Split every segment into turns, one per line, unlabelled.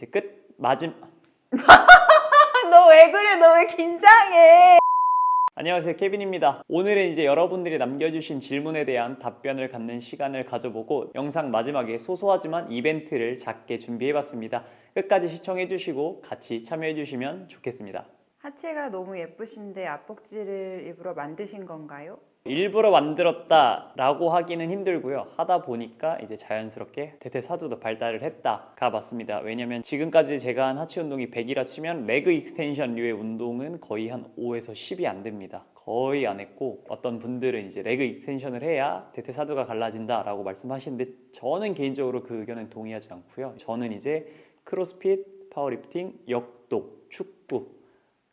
이제 끝 마지막
너 왜 그래? 너 왜 긴장해?
안녕하세요 케빈입니다 오늘은 이제 여러분들이 남겨주신 질문에 대한 답변을 갖는 시간을 가져보고 영상 마지막에 소소하지만 이벤트를 작게 준비해봤습니다 끝까지 시청해주시고 같이 참여해주시면 좋겠습니다
하체가 너무 예쁘신데 앞벅지를 일부러 만드신 건가요?
일부러 만들었다라고 하기는 힘들고요. 하다 보니까 이제 자연스럽게 대퇴사두도 발달을 했다가 맞습니다. 왜냐면 지금까지 제가 한 하체 운동이 100이라 치면 레그 익스텐션류의 운동은 거의 한 5에서 10이 안 됩니다. 거의 안 했고 어떤 분들은 이제 레그 익스텐션을 해야 대퇴사두가 갈라진다라고 말씀하시는데 저는 개인적으로 그 의견은 동의하지 않고요. 저는 이제 크로스핏, 파워리프팅, 역도, 축구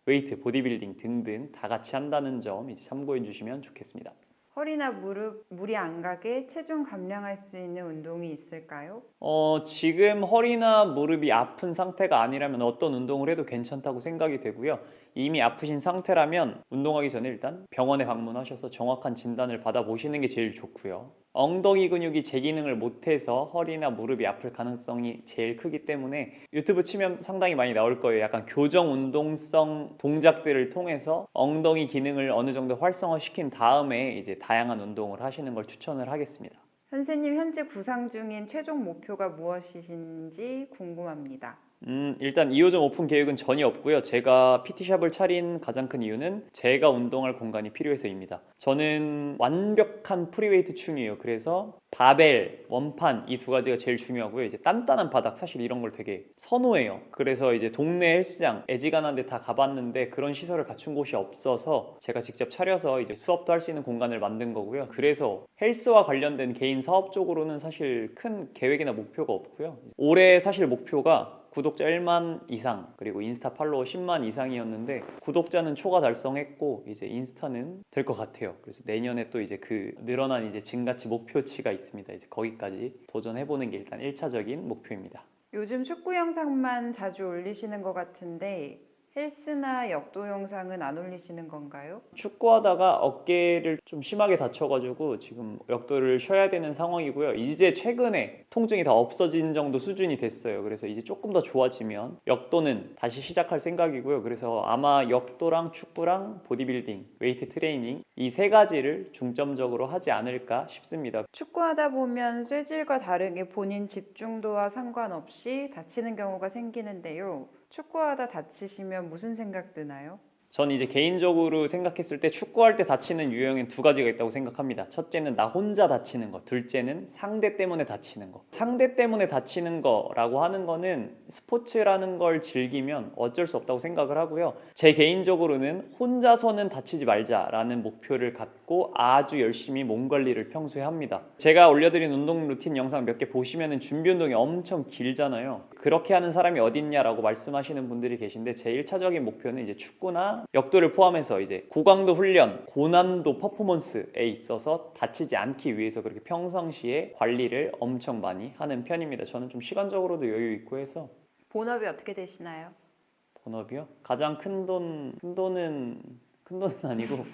웨이트, 보디빌딩 등등 다 같이 한다는 점 이제 참고해 주시면 좋겠습니다.
허리나 무릎 무리 안 가게 체중 감량할 수 있는 운동이 있을까요?
어, 지금 허리나 무릎이 아픈 상태가 아니라면 어떤 운동을 해도 괜찮다고 생각이 되고요. 이미 아프신 상태라면 운동하기 전에 일단 병원에 방문하셔서 정확한 진단을 받아보시는 게 제일 좋고요. 엉덩이 근육이 제 기능을 못해서 허리나 무릎이 아플 가능성이 제일 크기 때문에 유튜브 치면 상당히 많이 나올 거예요. 약간 교정 운동성 동작들을 통해서 엉덩이 기능을 어느 정도 활성화시킨 다음에 이제 다양한 운동을 하시는 걸 추천을 하겠습니다.
선생님 현재 구상 중인 최종 목표가 무엇이신지 궁금합니다.
음, 일단 2호점 오픈 계획은 전혀 없고요. 제가 PT샵을 차린 가장 큰 이유는 제가 운동할 공간이 필요해서입니다. 저는 완벽한 프리웨이트 충이에요. 그래서 바벨, 원판 이 두 가지가 제일 중요하고요. 이제 단단한 바닥 사실 이런 걸 되게 선호해요. 그래서 이제 동네 헬스장 애지간한 데 다 가봤는데 그런 시설을 갖춘 곳이 없어서 제가 직접 차려서 이제 수업도 할 수 있는 공간을 만든 거고요. 그래서 헬스와 관련된 개인 사업 쪽으로는 사실 큰 계획이나 목표가 없고요. 올해 사실 목표가 구독자 1만 이상 그리고 인스타 팔로워 10만 이상이었는데 구독자는 초과 달성했고 이제 인스타는 될 것 같아요. 그래서 내년에 또 이제 그 늘어난 이제 증가치 목표치가 있습니다. 이제 거기까지 도전해 보는 게 일단 1차적인 목표입니다.
요즘 축구 영상만 자주 올리시는 것 같은데 헬스나 역도 영상은 안 올리시는 건가요?
축구하다가 어깨를 좀 심하게 다쳐가지고 지금 역도를 쉬어야 되는 상황이고요. 이제 최근에 통증이 다 없어진 정도 수준이 됐어요. 그래서 이제 조금 더 좋아지면 역도는 다시 시작할 생각이고요. 그래서 아마 역도랑 축구랑 보디빌딩, 웨이트 트레이닝 이 세 가지를 중점적으로 하지 않을까 싶습니다.
축구하다 보면 쇠질과 다르게 본인 집중도와 상관없이 다치는 경우가 생기는데요. 축구하다 다치시면 무슨 생각 드나요?
전 이제 개인적으로 생각했을 때 축구할 때 다치는 유형엔 두 가지가 있다고 생각합니다. 첫째는 나 혼자 다치는 거, 둘째는 상대 때문에 다치는 거. 상대 때문에 다치는 거라고 하는 거는 스포츠라는 걸 즐기면 어쩔 수 없다고 생각을 하고요. 제 개인적으로는 혼자서는 다치지 말자라는 목표를 갖고 아주 열심히 몸 관리를 평소에 합니다. 제가 올려드린 운동 루틴 영상 몇 개 보시면은 준비 운동이 엄청 길잖아요. 그렇게 하는 사람이 어딨냐라고 말씀하시는 분들이 계신데 제 1차적인 목표는 이제 축구나 역도를 포함해서 이제 고강도 훈련, 고난도 퍼포먼스에 있어서 다치지 않기 위해서 그렇게 평상시에 관리를 엄청 많이 하는 편입니다. 저는 좀 시간적으로도 여유 있고 해서
본업이 어떻게 되시나요?
본업이요? 가장 큰 돈, 큰 돈은 큰 돈은 아니고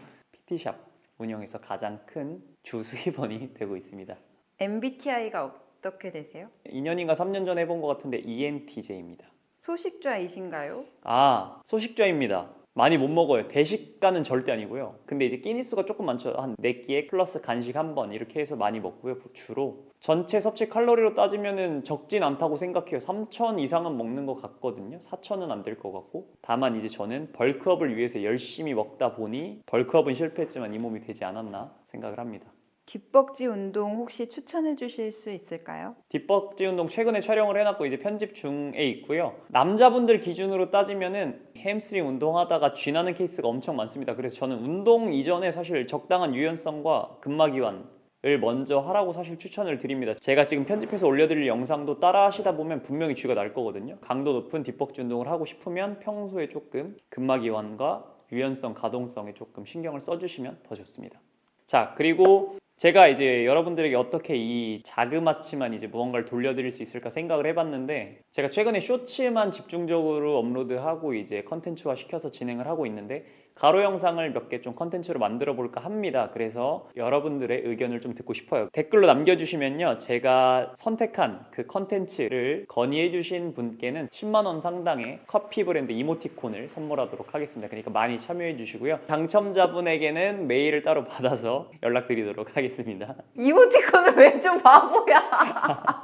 PT샵 운영에서 가장 큰 주 수입원이 되고 있습니다.
MBTI가 어떻게 되세요?
2년인가 3년 전에 해본 것 같은데 ENTJ입니다.
소식좌이신가요?
아, 소식자입니다. 많이 못 먹어요. 대식가는 절대 아니고요. 근데 이제 끼니 수가 조금 많죠. 한 4끼에 플러스 간식 한 번 이렇게 해서 많이 먹고요. 주로 전체 섭취 칼로리로 따지면은 적진 않다고 생각해요. 3천 이상은 먹는 것 같거든요. 4천은 안 될 것 같고. 다만 이제 저는 벌크업을 위해서 열심히 먹다 보니 벌크업은 실패했지만 이 몸이 되지 않았나 생각을 합니다.
뒷벅지 운동 혹시 추천해 주실 수 있을까요?
뒷벅지 운동 최근에 촬영을 해놨고 이제 편집 중에 있고요. 남자분들 기준으로 따지면은 햄스트링 운동하다가 쥐나는 케이스가 엄청 많습니다. 그래서 저는 운동 이전에 사실 적당한 유연성과 근막이완 을 먼저 하라고 사실 추천을 드립니다. 제가 지금 편집해서 올려드릴 영상도 따라 하시다 보면 분명히 쥐가 날 거거든요. 강도 높은 뒷벅지 운동을 하고 싶으면 평소에 조금 근막이완과 유연성, 가동성에 조금 신경을 써주시면 더 좋습니다. 자, 그리고 제가 이제 여러분들에게 어떻게 이 자그마치만 이제 무언가를 돌려드릴 수 있을까 생각을 해봤는데 제가 최근에 쇼츠만 집중적으로 업로드하고 이제 컨텐츠화 시켜서 진행을 하고 있는데 가로 영상을 몇 개 좀 컨텐츠로 만들어 볼까 합니다. 그래서 여러분들의 의견을 좀 듣고 싶어요. 댓글로 남겨주시면요. 제가 선택한 그 컨텐츠를 건의해 주신 분께는 10만 원 상당의 커피 브랜드 이모티콘을 선물하도록 하겠습니다. 그러니까 많이 참여해 주시고요. 당첨자분에게는 메일을 따로 받아서 연락드리도록 하겠습니다.
이모티콘을 왜 좀 바보야?